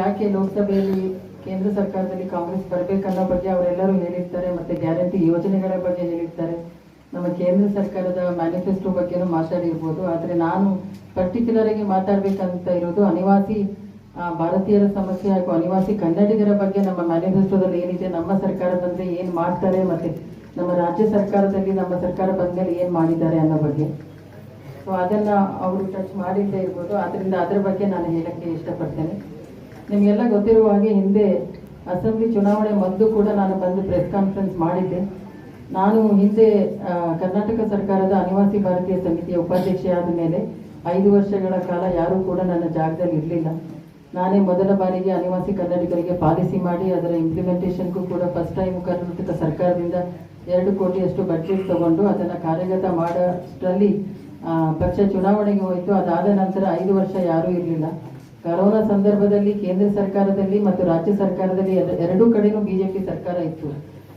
ಯಾಕೆ ಲೋಕಸಭೆಯಲ್ಲಿ ಕೇಂದ್ರ ಸರ್ಕಾರದಲ್ಲಿ ಕಾಂಗ್ರೆಸ್ ಬರಬೇಕನ್ನೋ ಬಗ್ಗೆ ಅವರೆಲ್ಲರೂ ಹೇಳಿರ್ತಾರೆ, ಮತ್ತೆ ಗ್ಯಾರಂಟಿ ಯೋಜನೆಗಳ ಬಗ್ಗೆ ಹೇಳಿರ್ತಾರೆ. ನಮ್ಮ ಕೇಂದ್ರ ಸರ್ಕಾರದ ಮ್ಯಾನಿಫೆಸ್ಟೋ ಬಗ್ಗೆನೂ ಮಾತಾಡಿರ್ಬೋದು. ಆದರೆ ನಾನು ಪರ್ಟಿಕ್ಯುಲರ್ ಆಗಿ ಮಾತಾಡಬೇಕಂತ ಇರೋದು ಅನಿವಾಸಿ ಭಾರತೀಯರ ಸಮಸ್ಯೆ ಹಾಗೂ ಅನಿವಾಸಿ ಕನ್ನಡಿಗರ ಬಗ್ಗೆ ನಮ್ಮ ಮ್ಯಾನಿಫೆಸ್ಟೋದಲ್ಲಿ ಏನಿದೆ, ನಮ್ಮ ಸರ್ಕಾರ ಬಂದ್ರೆ ಏನ್ ಮಾಡ್ತಾರೆ ಮತ್ತೆ ನಮ್ಮ ರಾಜ್ಯ ಸರ್ಕಾರದಲ್ಲಿ ನಮ್ಮ ಸರ್ಕಾರ ಬಂದ್ಮೇಲೆ ಏನು ಮಾಡಿದ್ದಾರೆ ಅನ್ನೋ ಬಗ್ಗೆ. ಸೊ ಅದನ್ನ ಅವರು ಟಚ್ ಮಾಡಿದ್ದೇ ಇರ್ಬೋದು. ಆದ್ದರಿಂದ ಅದರ ಬಗ್ಗೆ ನಾನು ಹೇಳಕ್ಕೆ ಇಷ್ಟಪಡ್ತೇನೆ. ನಿಮಗೆಲ್ಲ ಗೊತ್ತಿರುವ ಹಾಗೆ ಹಿಂದೆ ಅಸೆಂಬ್ಲಿ ಚುನಾವಣೆ ಮೊದಲು ಕೂಡ ನಾನು ಬಂದು ಪ್ರೆಸ್ ಕಾನ್ಫರೆನ್ಸ್ ಮಾಡಿದ್ದೆ. ನಾನು ಹಿಂದೆ ಕರ್ನಾಟಕ ಸರ್ಕಾರದ ಅನಿವಾಸಿ ಭಾರತೀಯ ಸಮಿತಿಯ ಉಪಾಧ್ಯಕ್ಷೆಯಾದ ಮೇಲೆ ಐದು ವರ್ಷಗಳ ಕಾಲ ಯಾರೂ ಕೂಡ ನನ್ನ ಜಾಗದಲ್ಲಿ ಇರಲಿಲ್ಲ. ನಾನೇ ಮೊದಲ ಬಾರಿಗೆ ಅನಿವಾಸಿ ಕನ್ನಡಿಗರಿಗೆ ಪಾಲಿಸಿ ಮಾಡಿ ಅದರ ಇಂಪ್ಲಿಮೆಂಟೇಷನ್ಗೂ ಕೂಡ ಫಸ್ಟ್ ಟೈಮ್ ಕರ್ನಾಟಕ ಸರ್ಕಾರದಿಂದ ಎರಡು ಕೋಟಿಯಷ್ಟು ಬಡ್ಜೆಟ್ ತಗೊಂಡು ಅದನ್ನು ಕಾರ್ಯಗತ ಮಾಡೋಷ್ಟರಲ್ಲಿ ಪಕ್ಷ ಚುನಾವಣೆಗೆ ಹೋಯಿತು. ಅದಾದ ನಂತರ ಐದು ವರ್ಷ ಯಾರೂ ಇರಲಿಲ್ಲ. ಕರೋನಾ ಸಂದರ್ಭದಲ್ಲಿ ಕೇಂದ್ರ ಸರ್ಕಾರದಲ್ಲಿ ಮತ್ತು ರಾಜ್ಯ ಸರ್ಕಾರದಲ್ಲಿ ಎರ- ಎರಡೂ ಕಡೆನೂ ಬಿಜೆಪಿ ಸರ್ಕಾರ ಇತ್ತು.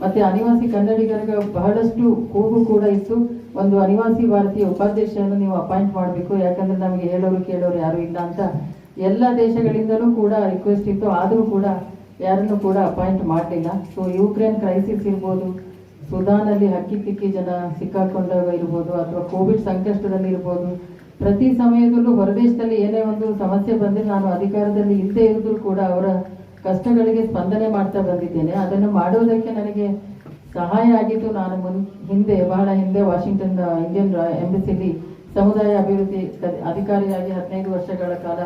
ಮತ್ತೆ ಅನಿವಾಸಿ ಕನ್ನಡಿಗರಿಗೆ ಬಹಳಷ್ಟು ಕೂಗು ಕೂಡ ಇತ್ತು. ಒಂದು ಅನಿವಾಸಿ ಭಾರತೀಯ ಉಪಾಧ್ಯಕ್ಷರನ್ನು ನೀವು ಅಪಾಯಿಂಟ್ ಮಾಡಬೇಕು. ಯಾಕಂದ್ರೆ ನಮಗೆ ಹೇಳೋರು ಕೇಳೋರು ಯಾರು ಇಲ್ಲ ಅಂತ ಎಲ್ಲ ದೇಶಗಳಿಂದಲೂ ಕೂಡ ರಿಕ್ವೆಸ್ಟ್ ಇತ್ತು. ಆದರೂ ಕೂಡ ಯಾರನ್ನು ಕೂಡ ಅಪಾಯಿಂಟ್ ಮಾಡಲಿಲ್ಲ. ಸೊ ಯುಕ್ರೇನ್ ಕ್ರೈಸಿಸ್ ಇರ್ಬೋದು, ಸುದಾನಲ್ಲಿ ಹಕ್ಕಿ ತಿಕ್ಕಿ ಜನ ಸಿಕ್ಕಾಕೊಂಡಾಗ ಇರ್ಬೋದು, ಅಥವಾ ಕೋವಿಡ್ ಸಂಕಷ್ಟದಲ್ಲಿ ಇರ್ಬೋದು ಪ್ರತಿ ಸಮಯದಲ್ಲೂ ಹೊರದೇಶದಲ್ಲಿ ಏನೇ ಒಂದು ಸಮಸ್ಯೆ ಬಂದರೆ ನಾನು ಅಧಿಕಾರದಲ್ಲಿ ಇಲ್ಲದೆ ಇರೋದ್ರೂ ಕೂಡ ಅವರ ಕಷ್ಟಗಳಿಗೆ ಸ್ಪಂದನೆ ಮಾಡ್ತಾ ಬಂದಿದ್ದೇನೆ. ಅದನ್ನು ಮಾಡೋದಕ್ಕೆ ನನಗೆ ಸಹಾಯ ಆಗಿದ್ದು ನಾನು ಮುನ್, ಹಿಂದೆ, ಬಹಳ ಹಿಂದೆ ವಾಷಿಂಗ್ಟನ್ ಇಂಡಿಯನ್ ಎಂಬಸಿಲಿ ಸಮುದಾಯ ಅಭಿವೃದ್ಧಿ ಅಧಿಕಾರಿಯಾಗಿ ಹದಿನೈದು ವರ್ಷಗಳ ಕಾಲ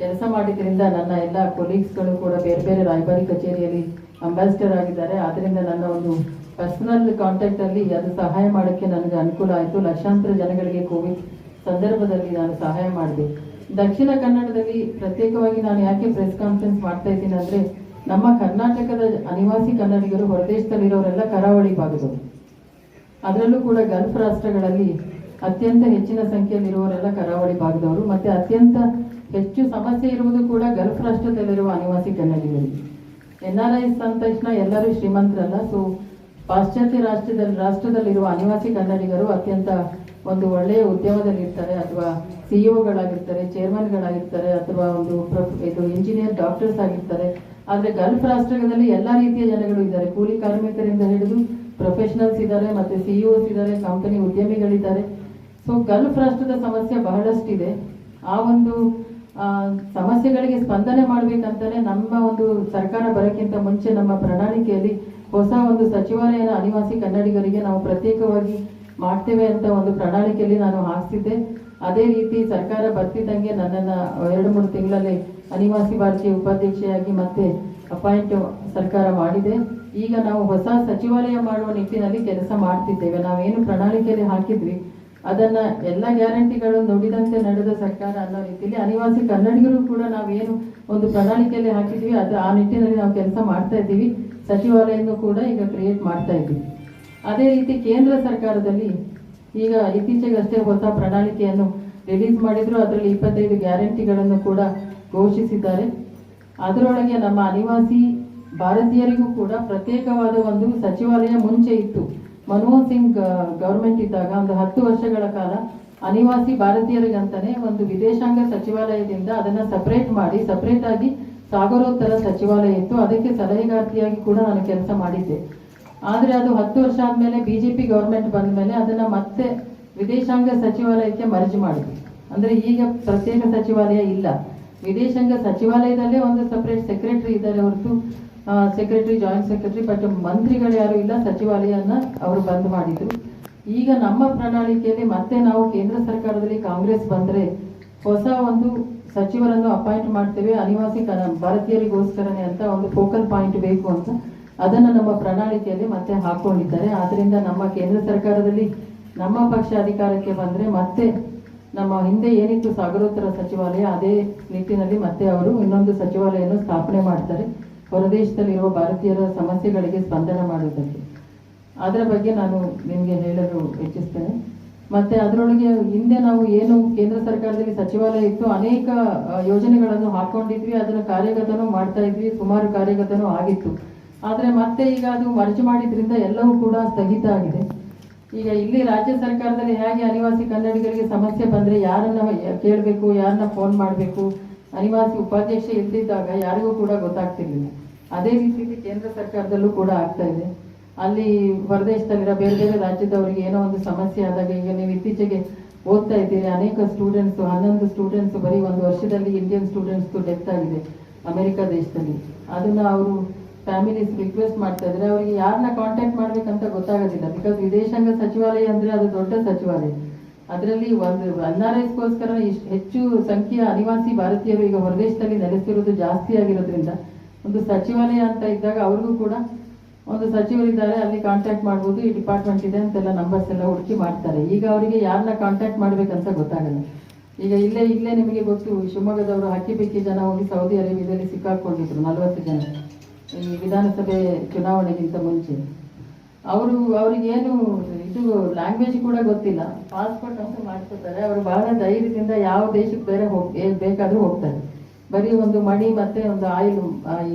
ಕೆಲಸ ಮಾಡಿದ್ರಿಂದ ನನ್ನ ಎಲ್ಲ ಕೊಲೀಗ್ಸ್ಗಳು ಕೂಡ ಬೇರೆ ಬೇರೆ ರಾಯಭಾರಿ ಕಚೇರಿಯಲ್ಲಿ ಅಂಬಾಸಿಡರ್ ಆಗಿದ್ದಾರೆ. ಆದ್ದರಿಂದ ನನ್ನ ಒಂದು ಪರ್ಸನಲ್ ಕಾಂಟ್ಯಾಕ್ಟಲ್ಲಿ ಅದು ಸಹಾಯ ಮಾಡೋಕ್ಕೆ ನನಗೆ ಅನುಕೂಲ ಆಯಿತು. ಲಕ್ಷಾಂತರ ಜನಗಳಿಗೆ ಕೋವಿಡ್ ಸಂದರ್ಭದಲ್ಲಿ ನಾನು ಸಹಾಯ ಮಾಡಿದೆ. ದಕ್ಷಿಣ ಕನ್ನಡದಲ್ಲಿ ಪ್ರತ್ಯೇಕವಾಗಿ ನಾನು ಯಾಕೆ ಪ್ರೆಸ್ ಕಾನ್ಫರೆನ್ಸ್ ಮಾಡ್ತಾ ಇದ್ದೀನಿ ಅಂದ್ರೆ, ನಮ್ಮ ಕರ್ನಾಟಕದ ಅನಿವಾಸಿ ಕನ್ನಡಿಗರು ಹೊರದೇಶದಲ್ಲಿರೋರೆಲ್ಲ ಕರಾವಳಿ ಭಾಗದವರು. ಅದರಲ್ಲೂ ಕೂಡ ಗಲ್ಫ್ ರಾಷ್ಟ್ರಗಳಲ್ಲಿ ಅತ್ಯಂತ ಹೆಚ್ಚಿನ ಸಂಖ್ಯೆಯಲ್ಲಿರುವವರೆಲ್ಲ ಕರಾವಳಿ ಭಾಗದವರು. ಮತ್ತೆ ಅತ್ಯಂತ ಹೆಚ್ಚು ಸಮಸ್ಯೆ ಇರುವುದು ಕೂಡ ಗಲ್ಫ್ ರಾಷ್ಟ್ರದಲ್ಲಿರುವ ಅನಿವಾಸಿ ಕನ್ನಡಿಗರಿಗೆ. ಎನ್ ಆರ್ ಐಸ್ ಅಂದ ತಕ್ಷಣ ಎಲ್ಲರೂ ಶ್ರೀಮಂತರಲ್ಲ. ಸೊ ಪಾಶ್ಚಾತ್ಯ ರಾಷ್ಟ್ರದಲ್ಲಿ ರಾಷ್ಟ್ರದಲ್ಲಿರುವ ಅನಿವಾಸಿ ಕನ್ನಡಿಗರು ಅತ್ಯಂತ ಒಂದು ಒಳ್ಳೆಯ ಉದ್ಯಮದಲ್ಲಿ ಇರ್ತಾರೆ ಅಥವಾ ಸಿಇಒಗಳಾಗಿರ್ತಾರೆ ಚೇರ್ಮನ್ಗಳಾಗಿರ್ತಾರೆ ಅಥವಾ ಒಂದು ಇದು ಇಂಜಿನಿಯರ್ ಡಾಕ್ಟರ್ಸ್ ಆಗಿರ್ತಾರೆ. ಆದರೆ ಗಲ್ಫ್ ರಾಷ್ಟ್ರಗಳಲ್ಲಿ ಎಲ್ಲಾ ರೀತಿಯ ಜನಗಳು ಇದ್ದಾರೆ. ಕೂಲಿ ಕಾರ್ಮಿಕರಿಂದ ಹಿಡಿದು ಪ್ರೊಫೆಷನಲ್ಸ್ ಇದ್ದಾರೆ, ಮತ್ತೆ ಸಿಇಒಸ್ ಇದ್ದಾರೆ ಕಂಪನಿ ಉದ್ಯಮಿಗಳಿದ್ದಾರೆ. ಸೊ ಗಲ್ಫ್ ರಾಷ್ಟ್ರದ ಸಮಸ್ಯೆ ಬಹಳಷ್ಟಿದೆ. ಆ ಒಂದು ಸಮಸ್ಯೆಗಳಿಗೆ ಸ್ಪಂದನೆ ಮಾಡ್ಬೇಕಂತಾನೆ ನಮ್ಮ ಒಂದು ಸರ್ಕಾರ ಬರೋಕ್ಕಿಂತ ಮುಂಚೆ ನಮ್ಮ ಪ್ರಣಾಳಿಕೆಯಲ್ಲಿ ಹೊಸ ಒಂದು ಸಚಿವಾಲಯದ ಅನಿವಾಸಿ ಕನ್ನಡಿಗರಿಗೆ ನಾವು ಪ್ರತ್ಯೇಕವಾಗಿ ಮಾಡ್ತೇವೆ ಅಂತ ಒಂದು ಪ್ರಣಾಳಿಕೆಯಲ್ಲಿ ನಾನು ಹಾಕ್ತಿದ್ದೆ ಅದೇ ರೀತಿ ಸರ್ಕಾರ ಬರ್ತಿದ್ದಂಗೆ ನನ್ನನ್ನ ಎರಡು ಮೂರು ತಿಂಗಳಲ್ಲಿ ಅನಿವಾಸಿ ಭಾರತೀಯ ಉಪಾಧ್ಯಕ್ಷೆಯಾಗಿ ಮತ್ತೆ ಅಪಾಯಿಂಟ್ ಸರ್ಕಾರ ಮಾಡಿದೆ. ಈಗ ನಾವು ಹೊಸ ಸಚಿವಾಲಯ ಮಾಡುವ ನಿಟ್ಟಿನಲ್ಲಿ ಕೆಲಸ ಮಾಡ್ತಿದ್ದೇವೆ. ನಾವೇನು ಪ್ರಣಾಳಿಕೆಯಲ್ಲಿ ಹಾಕಿದ್ವಿ. ಅದನ್ನ ಎಲ್ಲ ಗ್ಯಾರಂಟಿಗಳು ನುಡಿದಂತೆ ನಡೆದ ಸರ್ಕಾರ ಅನ್ನೋ ರೀತಿಯಲ್ಲಿ ಅನಿವಾಸಿ ಕನ್ನಡಿಗರು ಕೂಡ ನಾವೇನು ಒಂದು ಪ್ರಣಾಳಿಕೆಯಲ್ಲಿ ಹಾಕಿದ್ವಿ, ಅದು ಆ ನಿಟ್ಟಿನಲ್ಲಿ ನಾವು ಕೆಲಸ ಮಾಡ್ತಾ ಇದ್ದೀವಿ. ಸಚಿವಾಲಯನೂ ಕೂಡ ಈಗ ಕ್ರಿಯೇಟ್ ಮಾಡ್ತಾ ಇದ್ದೀವಿ. ಅದೇ ರೀತಿ ಕೇಂದ್ರ ಸರ್ಕಾರದಲ್ಲಿ ಈಗ ಇತ್ತೀಚೆಗಷ್ಟೇ ಹೊಸ ಪ್ರಣಾಳಿಕೆಯನ್ನು ರಿಲೀಸ್ ಮಾಡಿದ್ರು, ಅದರಲ್ಲಿ ಇಪ್ಪತ್ತೈದು ಗ್ಯಾರಂಟಿಗಳನ್ನು ಕೂಡ ಘೋಷಿಸಿದ್ದಾರೆ. ಅದರೊಳಗೆ ನಮ್ಮ ಅನಿವಾಸಿ ಭಾರತೀಯರಿಗೂ ಕೂಡ ಪ್ರತ್ಯೇಕವಾದ ಒಂದು ಸಚಿವಾಲಯ ಮುಂಚೆ ಇತ್ತು. ಮನಮೋಹನ್ ಸಿಂಗ್ ಗವರ್ಮೆಂಟ್ ಇದ್ದಾಗ ಒಂದು ಹತ್ತು ವರ್ಷಗಳ ಕಾಲ ಅನಿವಾಸಿ ಭಾರತೀಯರಿಗಂತಾನೆ ಒಂದು ವಿದೇಶಾಂಗ ಸಚಿವಾಲಯದಿಂದ ಅದನ್ನ ಸಪರೇಟ್ ಮಾಡಿ ಸಪರೇಟ್ ಆಗಿ ಸಾಗರೋತ್ತರ ಸಚಿವಾಲಯ ಇತ್ತು. ಅದಕ್ಕೆ ಸಲಹೆಗಾರ್ತಿಯಾಗಿ ಕೂಡ ನಾನು ಕೆಲಸ ಮಾಡಿದ್ದೆ. ಆದ್ರೆ ಅದು ಹತ್ತು ವರ್ಷ ಆದ್ಮೇಲೆ ಬಿಜೆಪಿ ಗವರ್ಮೆಂಟ್ ಬಂದ ಮೇಲೆ ಅದನ್ನ ಮತ್ತೆ ವಿದೇಶಾಂಗ ಸಚಿವಾಲಯಕ್ಕೆ ಮರ್ಜಿ ಮಾಡಿದ್ವಿ. ಅಂದ್ರೆ ಈಗ ಪ್ರತ್ಯೇಕ ಸಚಿವಾಲಯ ಇಲ್ಲ. ವಿದೇಶಾಂಗ ಸಚಿವಾಲಯದಲ್ಲೇ ಒಂದು ಸಪರೇಟ್ ಸೆಕ್ರೆಟರಿ ಇದ್ದಾರೆ ಹೊರತು ಸೆಕ್ರೆಟರಿ ಜಾಯಿಂಟ್ ಸೆಕ್ರೆಟರಿ ಬಟ್ ಮಂತ್ರಿಗಳು ಯಾರು ಇಲ್ಲ, ಸಚಿವಾಲಯನ ಅವರು ಬಂದ್ ಮಾಡಿದ್ರು. ಈಗ ನಮ್ಮ ಪ್ರಣಾಳಿಕೆಯಲ್ಲಿ ಮತ್ತೆ ನಾವು ಕೇಂದ್ರ ಸರ್ಕಾರದಲ್ಲಿ ಕಾಂಗ್ರೆಸ್ ಬಂದ್ರೆ ಹೊಸ ಒಂದು ಸಚಿವರನ್ನು ಅಪಾಯಿಂಟ್ ಮಾಡ್ತೇವೆ, ಅನಿವಾಸಿ ಭಾರತೀಯರಿಗೋಸ್ಕರನೇ ಅಂತ ಒಂದು ಫೋಕಲ್ ಪಾಯಿಂಟ್ ಬೇಕು ಅಂತ ಅದನ್ನ ನಮ್ಮ ಪ್ರಣಾಳಿಕೆಯಲ್ಲಿ ಮತ್ತೆ ಹಾಕೊಂಡಿದ್ದಾರೆ. ಆದ್ದರಿಂದ ನಮ್ಮ ಕೇಂದ್ರ ಸರ್ಕಾರದಲ್ಲಿ ನಮ್ಮ ಪಕ್ಷ ಅಧಿಕಾರಕ್ಕೆ ಬಂದರೆ ಮತ್ತೆ ನಮ್ಮ ಹಿಂದೆ ಏನಿತ್ತು ಸಾಗರೋತ್ತರ ಸಚಿವಾಲಯ, ಅದೇ ನಿಟ್ಟಿನಲ್ಲಿ ಮತ್ತೆ ಅವರು ಇನ್ನೊಂದು ಸಚಿವಾಲಯವನ್ನು ಸ್ಥಾಪನೆ ಮಾಡ್ತಾರೆ. ಹೊರದೇಶದಲ್ಲಿರುವ ಭಾರತೀಯರ ಸಮಸ್ಯೆಗಳಿಗೆ ಸ್ಪಂದನ ಮಾಡುವುದಕ್ಕೆ. ಅದರ ಬಗ್ಗೆ ನಾನು ನಿಮಗೆ ಹೇಳಲು ಇಚ್ಛಿಸ್ತೇನೆ. ಮತ್ತೆ ಅದರೊಳಗೆ ಹಿಂದೆ ನಾವು ಏನು ಕೇಂದ್ರ ಸರ್ಕಾರದಲ್ಲಿ ಸಚಿವಾಲಯ ಇತ್ತು, ಅನೇಕ ಯೋಜನೆಗಳನ್ನು ಹಾಕೊಂಡಿದ್ವಿ. ಅದನ್ನು ಕಾರ್ಯಗತನೂ ಮಾಡ್ತಾ ಇದ್ವಿ. ಸುಮಾರು ಕಾರ್ಯಗತನೂ ಆಗಿತ್ತು. ಆದ್ರೆ ಮತ್ತೆ ಈಗ ಅದು ಮರ್ಜು ಮಾಡಿದ್ರಿಂದ ಎಲ್ಲವೂ ಕೂಡ ಸ್ಥಗಿತ ಆಗಿದೆ. ಈಗ ಇಲ್ಲಿ ರಾಜ್ಯ ಸರ್ಕಾರದಲ್ಲಿ ಹೇಗೆ ಅನಿವಾಸಿ ಕನ್ನಡಿಗರಿಗೆ ಸಮಸ್ಯೆ ಬಂದ್ರೆ ಯಾರನ್ನ ಕೇಳಬೇಕು, ಯಾರನ್ನ ಫೋನ್ ಮಾಡಬೇಕು? ಅನಿವಾಸಿ ಉಪಾಧ್ಯಕ್ಷ ಇಲ್ದಿದ್ದಾಗ ಯಾರಿಗೂ ಕೂಡ ಗೊತ್ತಾಗ್ತಿರ್ಲಿಲ್ಲ. ಅದೇ ರೀತಿಯಲ್ಲಿ ಕೇಂದ್ರ ಸರ್ಕಾರದಲ್ಲೂ ಕೂಡ ಆಗ್ತಾ ಇದೆ. ಅಲ್ಲಿ ಹೊರದೇಶದಲ್ಲಿರೋ ಬೇರೆ ಬೇರೆ ರಾಜ್ಯದವರಿಗೆ ಏನೋ ಒಂದು ಸಮಸ್ಯೆ ಆದಾಗ ಈಗ ನೀವು ಇತ್ತೀಚೆಗೆ ಓದ್ತಾ ಇದ್ದೀರಿ, ಅನೇಕ ಸ್ಟೂಡೆಂಟ್ಸ್ ಹನ್ನೊಂದು ಸ್ಟೂಡೆಂಟ್ಸ್ ಬರೀ ಒಂದು ವರ್ಷದಲ್ಲಿ ಇಂಡಿಯನ್ ಸ್ಟೂಡೆಂಟ್ಸ್ ಡೆತ್ ಆಗಿದೆ ಅಮೆರಿಕ ದೇಶದಲ್ಲಿ. ಅದನ್ನ ಅವರು ಫ್ಯಾಮಿಲೀಸ್ ರಿಕ್ವೆಸ್ಟ್ ಮಾಡ್ತಾ ಇದ್ರೆ ಅವರಿಗೆ ಯಾರನ್ನ ಕಾಂಟ್ಯಾಕ್ಟ್ ಮಾಡ್ಬೇಕಂತ ಗೊತ್ತಾಗೋದಿಲ್ಲ. ಬಿಕಾಸ್ ವಿದೇಶಾಂಗ ಸಚಿವಾಲಯ ಅಂದ್ರೆ ಅದು ದೊಡ್ಡ ಸಚಿವಾಲಯ. ಅದರಲ್ಲಿ ಒಂದು ಎನ್ ಆರ್ ಇಷ್ಟು ಹೆಚ್ಚು ಸಂಖ್ಯೆಯ ಅನಿವಾಸಿ ಭಾರತೀಯರು ಈಗ ಹೊರದೇಶದಲ್ಲಿ ನೆಲೆಸಿರುವುದು ಜಾಸ್ತಿ ಆಗಿರೋದ್ರಿಂದ ಒಂದು ಸಚಿವಾಲಯ ಅಂತ ಇದ್ದಾಗ ಅವ್ರಿಗೂ ಕೂಡ ಒಂದು ಸಚಿವರಿದ್ದಾರೆ ಅಲ್ಲಿ ಕಾಂಟ್ಯಾಕ್ಟ್ ಮಾಡ್ಬೋದು, ಈ ಡಿಪಾರ್ಟ್ಮೆಂಟ್ ಇದೆ ಅಂತೆಲ್ಲ ನಂಬರ್ಸ್ ಎಲ್ಲ ಹುಡುಕಿ ಮಾಡ್ತಾರೆ. ಈಗ ಅವರಿಗೆ ಯಾರನ್ನ ಕಾಂಟ್ಯಾಕ್ಟ್ ಮಾಡ್ಬೇಕಂತ ಗೊತ್ತಾಗಲ್ಲ. ಈಗ ಇಲ್ಲೇ ಇಲ್ಲೇ ನಿಮಗೆ ಗೊತ್ತು, ಶಿವಮೊಗ್ಗದವರು ಹಕ್ಕಿ ಬಿಕ್ಕಿ ಜನ ಹೋಗಿ ಸೌದಿ ಅರೇಬಿಯಾದಲ್ಲಿ ಸಿಕ್ಕಾಕೊಂಡಿದ್ರು, ನಲವತ್ತು ಜನ. ಈ ವಿಧಾನಸಭೆ ಚುನಾವಣೆಗಿಂತ ಮುಂಚೆ. ಅವರು, ಅವ್ರಿಗೇನು ಇದು ಲ್ಯಾಂಗ್ವೇಜ್ ಕೂಡ ಗೊತ್ತಿಲ್ಲ. ಪಾಸ್ಪೋರ್ಟ್ ಅಂತ ಮಾಡ್ಕೊತಾರೆ. ಅವರು ಬಹಳ ಧೈರ್ಯದಿಂದ ಯಾವ ದೇಶಕ್ಕೆ ಬೇರೆ ಹೋಗಿ ಬೇಕಾದ್ರೂ ಹೋಗ್ತಾರೆ. ಬರೀ ಒಂದು ಮಣಿ ಮತ್ತೆ ಒಂದು ಆಯಿಲ್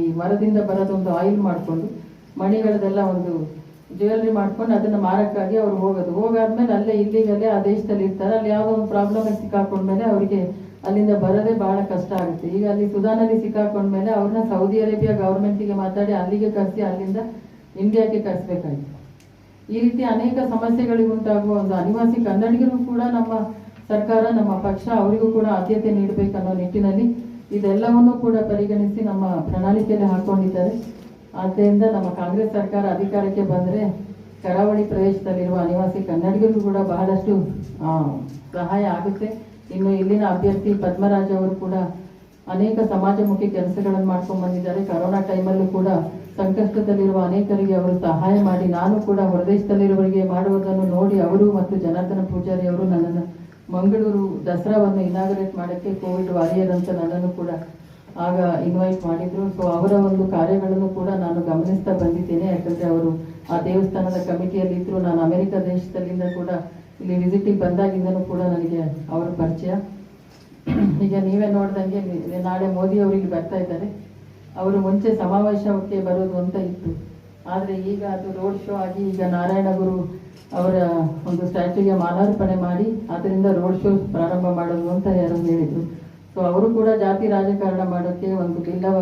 ಈ ಮರದಿಂದ ಬರೋದೊಂದು ಆಯಿಲ್ ಮಾಡಿಕೊಂಡು, ಮಣಿಗಳದೆಲ್ಲ ಒಂದು ಜ್ಯುವೆಲ್ರಿ ಮಾಡ್ಕೊಂಡು ಅದನ್ನ ಮಾರಕ್ಕಾಗಿ ಅವ್ರು ಹೋಗೋದು. ಹೋಗಾದ್ಮೇಲೆ ಅಲ್ಲೇ ಇಲ್ಲಿಗಲ್ಲೇ ಆ ದೇಶದಲ್ಲಿ ಇರ್ತಾರೆ. ಅಲ್ಲಿ ಯಾವುದೋ ಒಂದು ಪ್ರಾಬ್ಲಮ್ ಸಿಕ್ಕಾಕೊಂಡ್ಮೇಲೆ ಅವರಿಗೆ ಅಲ್ಲಿಂದ ಬರೋದೇ ಬಹಳ ಕಷ್ಟ ಆಗುತ್ತೆ. ಈಗ ಅಲ್ಲಿ ಸುಧಾನಲ್ಲಿ ಸಿಕ್ಕಾಕೊಂಡ ಮೇಲೆ ಅವ್ರನ್ನ ಸೌದಿ ಅರೇಬಿಯಾ ಗೌರ್ಮೆಂಟಿಗೆ ಮಾತಾಡಿ ಅಲ್ಲಿಗೆ ಕರೆಸಿ ಅಲ್ಲಿಂದ ಇಂಡಿಯಾಕ್ಕೆ ಕರೆಸ್ಬೇಕಾಯ್ತು. ಈ ರೀತಿ ಅನೇಕ ಸಮಸ್ಯೆಗಳಿಗೆ ಉಂಟಾಗುವ ಒಂದು ಅನಿವಾಸಿ ಕನ್ನಡಿಗರು ಕೂಡ ನಮ್ಮ ಸರ್ಕಾರ, ನಮ್ಮ ಪಕ್ಷ ಅವರಿಗೂ ಕೂಡ ಆದ್ಯತೆ ನೀಡಬೇಕನ್ನೋ ನಿಟ್ಟಿನಲ್ಲಿ ಇದೆಲ್ಲವನ್ನೂ ಕೂಡ ಪರಿಗಣಿಸಿ ನಮ್ಮ ಪ್ರಣಾಳಿಕೆಯಲ್ಲಿ ಹಾಕೊಂಡಿದ್ದಾರೆ. ಆದ್ದರಿಂದ ನಮ್ಮ ಕಾಂಗ್ರೆಸ್ ಸರ್ಕಾರ ಅಧಿಕಾರಕ್ಕೆ ಬಂದರೆ ಕರಾವಳಿ ಪ್ರದೇಶದಲ್ಲಿರುವ ಅನಿವಾಸಿ ಕನ್ನಡಿಗರಿಗೂ ಕೂಡ ಬಹಳಷ್ಟು ಸಹಾಯ ಆಗುತ್ತೆ. ಇನ್ನು ಇಲ್ಲಿನ ಅಭ್ಯರ್ಥಿ ಪದ್ಮರಾಜ್ ಅವರು ಕೂಡ ಅನೇಕ ಸಮಾಜಮುಖಿ ಕೆಲಸಗಳನ್ನು ಮಾಡ್ಕೊಂಡು ಬಂದಿದ್ದಾರೆ. ಕರೋನಾ ಟೈಮಲ್ಲೂ ಕೂಡ ಸಂಕಷ್ಟದಲ್ಲಿರುವ ಅನೇಕರಿಗೆ ಅವರು ಸಹಾಯ ಮಾಡಿ, ನಾನು ಕೂಡ ಹೊರದೇಶದಲ್ಲಿರುವವರಿಗೆ ಮಾಡುವುದನ್ನು ನೋಡಿ ಅವರು ಮತ್ತು ಜನಾರ್ದನ ಪೂಜಾರಿ ಅವರು ನನ್ನನ್ನು ಮಂಗಳೂರು ದಸರಾವನ್ನು ಇನಾಗರೇಟ್ ಮಾಡೋಕ್ಕೆ ಕೋವಿಡ್ ವಾರಿಯರ್ ಅಂತ ನನ್ನನ್ನು ಕೂಡ ಆಗ ಇನ್ವೈಟ್ ಮಾಡಿದ್ರು. ಸೊ ಅವರ ಒಂದು ಕಾರ್ಯಗಳನ್ನು ಕೂಡ ನಾನು ಗಮನಿಸ್ತಾ ಬಂದಿದ್ದೇನೆ. ಯಾಕಂದರೆ ಅವರು ಆ ದೇವಸ್ಥಾನದ ಕಮಿಟಿಯಲ್ಲಿದ್ದರು ನಾನು ಅಮೆರಿಕ ದೇಶದಲ್ಲಿಂದ ಕೂಡ ಇಲ್ಲಿ ವಿಸಿಟಿಗೆ ಬಂದಾಗಿಂದನೂ ಕೂಡ ನನಗೆ ಅವರ ಪರಿಚಯ. ಈಗ ನೀವೇ ನೋಡ್ದಂಗೆ ನಾಳೆ ಮೋದಿ ಅವರು ಇಲ್ಲಿ ಬರ್ತಾ ಇದ್ದಾರೆ. ಅವರು ಮುಂಚೆ ಸಮಾವೇಶಕ್ಕೆ ಬರೋದು ಅಂತ ಇತ್ತು. ಆದರೆ ಈಗ ಅದು ರೋಡ್ ಶೋ ಆಗಿ ಈಗ ನಾರಾಯಣ ಗುರು ಅವರ ಒಂದು ಸ್ಟ್ಯಾಚ್ಯೂಗೆ ಮಾಲಾರ್ಪಣೆ ಮಾಡಿ ಅದರಿಂದ ರೋಡ್ ಶೋ ಪ್ರಾರಂಭ ಮಾಡೋದು ಅಂತ ಯಾರು ಹೇಳಿದ್ರು. ಸೊ ಅವರು ಕೂಡ ಜಾತಿ ರಾಜಕಾರಣ ಮಾಡೋಕ್ಕೆ ಒಂದು ಬಿಲ್ಲವ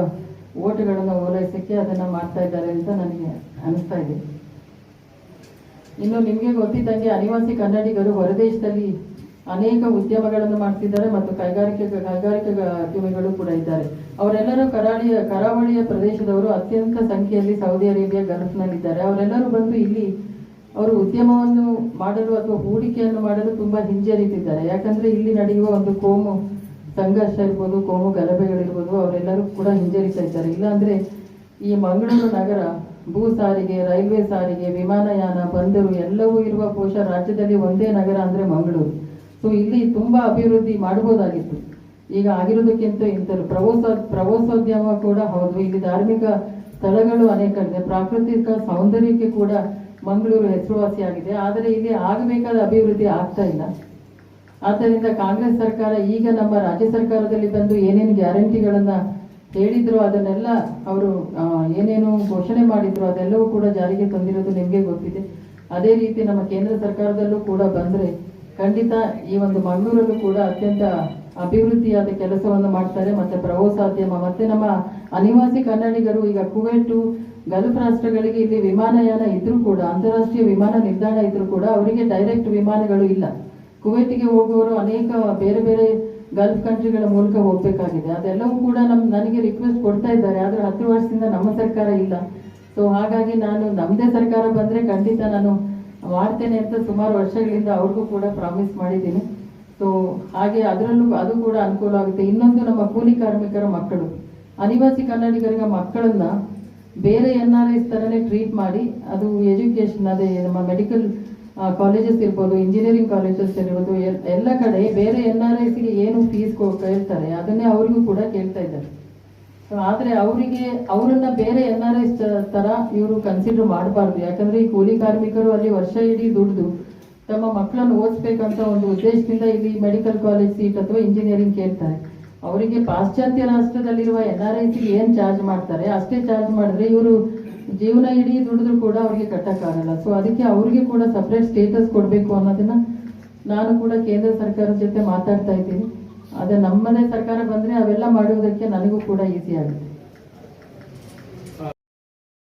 ಓಟುಗಳನ್ನು ಓಲೈಸೋಕ್ಕೆ ಅದನ್ನು ಮಾಡ್ತಾ ಇದ್ದಾರೆ ಅಂತ ನನಗೆ ಅನಿಸ್ತಾ ಇದೆ. ಇನ್ನು ನಿಮಗೆ ಗೊತ್ತಿದ್ದಂಗೆ ಅನಿವಾಸಿ ಕನ್ನಡಿಗರು ಹೊರದೇಶದಲ್ಲಿ ಅನೇಕ ಉದ್ಯಮಗಳನ್ನು ಮಾಡ್ತಿದ್ದಾರೆ ಮತ್ತು ಕೈಗಾರಿಕೆ ಕೈಗಾರಿಕಾ ಉದ್ಯಮಿಗಳು ಕೂಡ ಇದ್ದಾರೆ. ಅವರೆಲ್ಲರೂ ಕರಾಳಿಯ, ಕರಾವಳಿಯ ಪ್ರದೇಶದವರು ಅತ್ಯಂತ ಸಂಖ್ಯೆಯಲ್ಲಿ ಸೌದಿ ಅರೇಬಿಯಾ ಗಲ್ಫ್ನಲ್ಲಿದ್ದಾರೆ. ಅವರೆಲ್ಲರೂ ಬಂದು ಇಲ್ಲಿ ಅವರು ಉದ್ಯಮವನ್ನು ಮಾಡಲು ಅಥವಾ ಹೂಡಿಕೆಯನ್ನು ಮಾಡಲು ತುಂಬಾ ಹಿಂಜರಿತಿದ್ದಾರೆ. ಯಾಕಂದ್ರೆ ಇಲ್ಲಿ ನಡೆಯುವ ಒಂದು ಕೋಮು ಸಂಘರ್ಷ ಇರ್ಬೋದು, ಕೋಮು ಗಲಭೆಗಳಿರ್ಬೋದು, ಅವರೆಲ್ಲರೂ ಕೂಡ ಹಿಂಜರಿತಾ ಇದ್ದಾರೆ. ಇಲ್ಲಾಂದ್ರೆ ಈ ಮಂಗಳೂರು ನಗರ ಭೂ ಸಾರಿಗೆ ರೈಲ್ವೆ ಸಾರಿಗೆ, ವಿಮಾನಯಾನ, ಬಂದರು, ಎಲ್ಲವೂ ಇರುವ ಕೋಶ ರಾಜ್ಯದಲ್ಲಿ ಒಂದೇ ನಗರ ಅಂದ್ರೆ ಮಂಗಳೂರು. ಸೊ ಇಲ್ಲಿ ತುಂಬಾ ಅಭಿವೃದ್ಧಿ ಮಾಡಬಹುದಾಗಿತ್ತು. ಈಗ ಆಗಿರೋದಕ್ಕಿಂತ ಇಂತರು ಪ್ರವಾಸ, ಪ್ರವಾಸೋದ್ಯಮ ಕೂಡ ಹೌದು. ಇಲ್ಲಿ ಧಾರ್ಮಿಕ ಸ್ಥಳಗಳು ಅನೇಕ ಇದೆ. ಪ್ರಾಕೃತಿಕ ಸೌಂದರ್ಯಕ್ಕೆ ಕೂಡ ಮಂಗಳೂರು ಹೆಸರುವಾಸಿಯಾಗಿದೆ. ಆದರೆ ಇಲ್ಲಿ ಆಗಬೇಕಾದ ಅಭಿವೃದ್ಧಿ ಆಗ್ತಾ ಇಲ್ಲ. ಆದ್ದರಿಂದ ಕಾಂಗ್ರೆಸ್ ಸರ್ಕಾರ ಈಗ ನಮ್ಮ ರಾಜ್ಯ ಸರ್ಕಾರದಲ್ಲಿ ಬಂದು ಏನೇನು ಗ್ಯಾರಂಟಿಗಳನ್ನ ಹೇಳಿದ್ರು, ಅದನ್ನೆಲ್ಲ ಅವರು ಏನೇನು ಘೋಷಣೆ ಮಾಡಿದ್ರು, ಅದೆಲ್ಲವೂ ಕೂಡ ಜಾರಿಗೆ ತಂದಿರೋದು ನಿಮಗೆ ಗೊತ್ತಿದೆ. ಅದೇ ರೀತಿ ನಮ್ಮ ಕೇಂದ್ರ ಸರ್ಕಾರದಲ್ಲೂ ಕೂಡ ಬಂದರೆ ಖಂಡಿತ ಈ ಒಂದು ಮಂಗಳೂರಲ್ಲೂ ಕೂಡ ಅತ್ಯಂತ ಅಭಿವೃದ್ಧಿಯಾದ ಕೆಲಸವನ್ನು ಮಾಡ್ತಾರೆ. ಮತ್ತೆ ಪ್ರವಾಸೋದ್ಯಮ ಮತ್ತೆ ನಮ್ಮ ಅನಿವಾಸಿ ಕನ್ನಡಿಗರು, ಈಗ ಕುವೆಟ್ಟು ಗಲ್ಫ್ ರಾಷ್ಟ್ರಗಳಿಗೆ ಇಲ್ಲಿ ವಿಮಾನಯಾನ ಇದ್ರೂ ಕೂಡ, ಅಂತಾರಾಷ್ಟ್ರೀಯ ವಿಮಾನ ನಿಲ್ದಾಣ ಇದ್ರೂ ಕೂಡ ಅವರಿಗೆ ಡೈರೆಕ್ಟ್ ವಿಮಾನಗಳು ಇಲ್ಲ. ಕುವೆಂಟಿಗೆ ಹೋಗುವವರು ಅನೇಕ ಬೇರೆ ಬೇರೆ ಗಲ್ಫ್ ಕಂಟ್ರಿಗಳ ಮೂಲಕ ಹೋಗ್ಬೇಕಾಗಿದೆ. ಅದೆಲ್ಲವೂ ಕೂಡ ನಮ್, ನನಗೆ ರಿಕ್ವೆಸ್ಟ್ ಕೊಡ್ತಾ ಇದ್ದಾರೆ. ಆದ್ರೆ ಹತ್ತು ವರ್ಷದಿಂದ ನಮ್ಮ ಸರ್ಕಾರ ಇಲ್ಲ. ಸೊ ಹಾಗಾಗಿ ನಾನು ನಮ್ಮದೇ ಸರ್ಕಾರ ಬಂದ್ರೆ ಖಂಡಿತ ನಾನು ಮಾಡ್ತೇನೆ ಅಂತ ಸುಮಾರು ವರ್ಷಗಳಿಂದ ಅವ್ರಿಗೂ ಕೂಡ ಪ್ರಾಮಿಸ್ ಮಾಡಿದ್ದೀನಿ. ಸೊ ಹಾಗೆ ಅದರಲ್ಲೂ ಅದು ಕೂಡ ಅನುಕೂಲ ಆಗುತ್ತೆ. ಇನ್ನೊಂದು ನಮ್ಮ ಕೂಲಿ ಕಾರ್ಮಿಕರ ಮಕ್ಕಳು. ಅನಿವಾಸಿ ಕನ್ನಡಿಗರಿಗೆ ಮಕ್ಕಳನ್ನ ಬೇರೆ ಎನ್ ಆರ್ ಐಸ್ ಥರನೇ ಟ್ರೀಟ್ ಮಾಡಿ, ಅದು ಎಜುಕೇಶನ್ ಅದೇ ನಮ್ಮ ಮೆಡಿಕಲ್ ಕಾಲೇಜಸ್ ಇರ್ಬೋದು ಇಂಜಿನಿಯರಿಂಗ್ ಕಾಲೇಜಸ್ ಇರ್ಬೋದು ಎಲ್ಲ ಕಡೆ ಬೇರೆ ಎನ್ ಆರ್ ಐಸ್ ಫೀಸ್ ಕೇಳ್ತಾರೆ ಅದನ್ನೇ ಅವರಿಗೂ ಕೂಡ ಕೇಳ್ತಾ ಇದ್ದಾರೆ. ಸೊ ಆದ್ರೆ ಅವರಿಗೆ, ಅವರನ್ನ ಬೇರೆ ಎನ್ ಆರ್ ಐಸ್ ತರ ಇವರು ಕನ್ಸಿಡರ್ ಮಾಡಬಾರ್ದು. ಯಾಕಂದ್ರೆ ಈ ಕೂಲಿ ಕಾರ್ಮಿಕರು ಅಲ್ಲಿ ವರ್ಷ ಇಡೀ ದುಡ್ದು ತಮ್ಮ ಮಕ್ಕಳನ್ನು ಓದಿಸ್ಬೇಕಂತ ಒಂದು ಉದ್ದೇಶದಿಂದ ಇಲ್ಲಿ ಮೆಡಿಕಲ್ ಕಾಲೇಜ್ ಸೀಟ್ ಅಥವಾ ಇಂಜಿನಿಯರಿಂಗ್ ಕೇಳ್ತಾರೆ. ಅವರಿಗೆ ಪಾಶ್ಚಾತ್ಯ ರಾಷ್ಟ್ರದಲ್ಲಿರುವ ಎನ್ ಆರ್ ಐ ಏನ್ ಚಾರ್ಜ್ ಮಾಡ್ತಾರೆ? ಅಷ್ಟೇ ಚಾರ್ಜ್ ಮಾಡಿದ್ರೆ ಇವರು ಜೀವನ ಇಡೀ ದುಡಿದ್ರು ಕೂಡ ಅವ್ರಿಗೆ ಕಟ್ಟಕ್ಕಾಗಲ್ಲ. ಸೊ ಅದಕ್ಕೆ ಅವ್ರಿಗೆ ಕೂಡ ಸಪ್ರೇಟ್ ಸ್ಟೇಟಸ್ ಕೊಡಬೇಕು ಅನ್ನೋದನ್ನ ನಾನು ಕೂಡ ಕೇಂದ್ರ ಸರ್ಕಾರದ ಜೊತೆ ಮಾತಾಡ್ತಾ ಇದ್ದೀನಿ. ಅದೇ ನಮ್ಮನೆ ಸರ್ಕಾರ ಬಂದ್ರೆ ಅವೆಲ್ಲ ಮಾಡುವುದಕ್ಕೆ ನನಗೂ ಕೂಡ ಈಸಿ ಆಗುತ್ತೆ